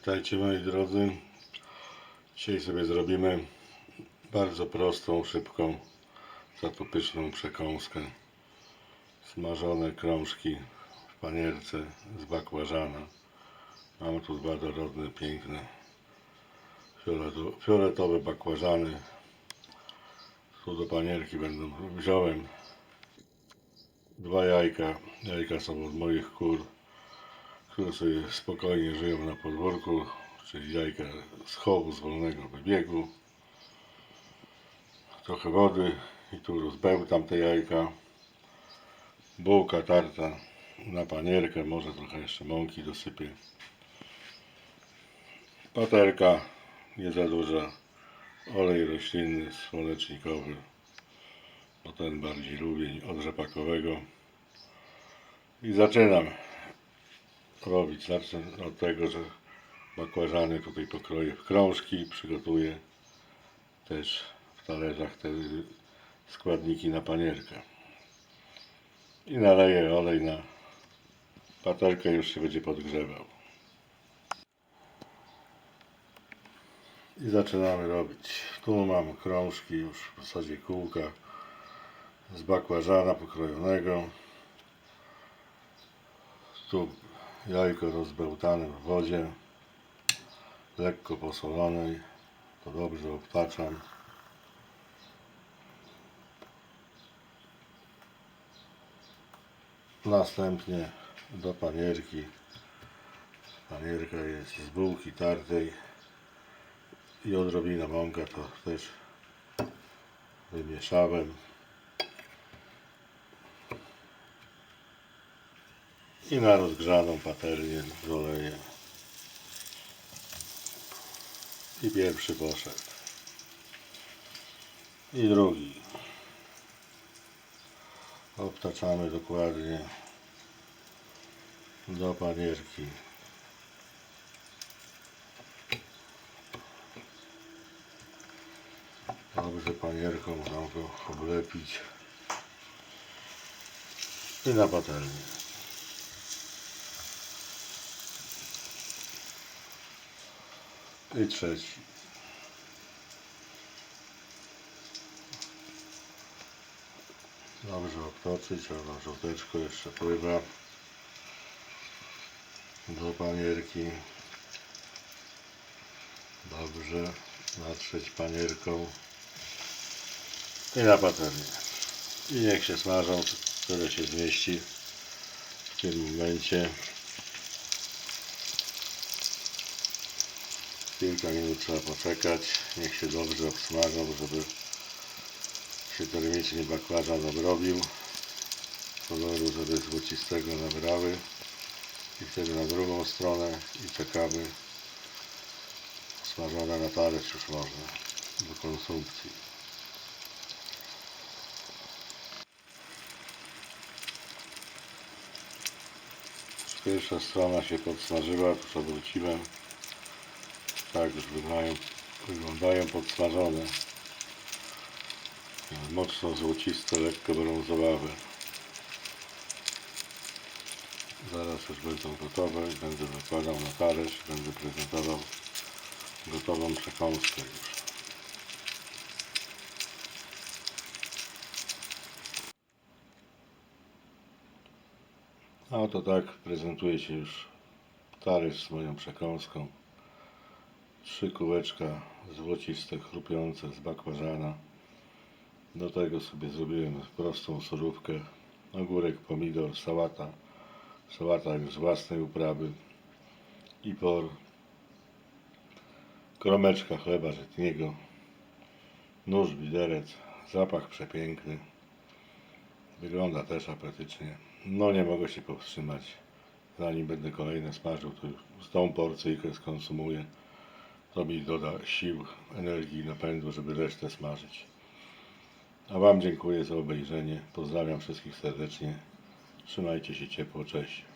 Witajcie moi drodzy. Dzisiaj sobie zrobimy bardzo prostą, szybką, za to pyszną przekąskę. Smażone krążki w panierce z bakłażana. Mamy tu dwa dorodne, piękne fioleto- fioletowe bakłażany. Tu do panierki będą wziąłem dwa jajka. Jajka są od moich kur które sobie spokojnie żyją na podwórku, czyli jajka z chowu, z wolnego wybiegu. Trochę wody i tu rozbełtam te jajka. Bułka tarta na panierkę, może trochę jeszcze mąki dosypię. Patelka nie za duża. Olej roślinny, słonecznikowy, bo ten bardziej lubię od rzepakowego. I zaczynam robić. Zacznę od tego, że bakłażany tutaj pokroję w krążki, przygotuję też w talerzach te składniki na panierkę. I naleję olej na patelkę, już się będzie podgrzewał. I zaczynamy robić. Tu mam krążki już w zasadzie kółka z bakłażana pokrojonego. Tu jajko rozbełtane w wodzie, lekko posolonej, to dobrze obtaczam. Następnie do panierki. Panierka jest z bułki tartej i odrobina mąka, to też wymieszałem. I na rozgrzaną patelnię doleję. I pierwszy poszedł. I drugi. Obtaczamy dokładnie do panierki. Dobrze panierką tam go oblepić. I na patelnię. I trzeci. Dobrze obtoczyć, a żółteczko jeszcze pływa do panierki. Dobrze, natrzeć panierką i na patelnię. I niech się smażą, tyle się zmieści w tym momencie. Kilka minut trzeba poczekać, niech się dobrze obsmażą, żeby się termicznie bakłażan obrobił. Koloru, żeby złocistego nabrały. I wtedy na drugą stronę i czekamy. Smażone na talerz już można do konsumpcji. Pierwsza strona się podsmażyła, już obróciłem. Tak już wyglądają, wyglądają podsmażone. Mocno złociste, lekko brązowawe. Zaraz już będą gotowe będę wykładał na talerz, będę prezentował gotową przekąskę już. A oto tak prezentuje się już talerz z moją przekąską trzy kółeczka złociste, chrupiące z bakłażana. Do tego sobie zrobiłem prostą surówkę, ogórek, pomidor, sałata, sałata już z własnej uprawy. I por, kromeczka chleba żytniego, nóż, widelec, zapach przepiękny, wygląda też apetycznie. No nie mogę się powstrzymać, zanim będę kolejne smażył, to już z tą porcyjkę skonsumuję. To mi doda sił, energii, napędu, żeby resztę smażyć. A Wam dziękuję za obejrzenie. Pozdrawiam wszystkich serdecznie. Trzymajcie się ciepło. Cześć.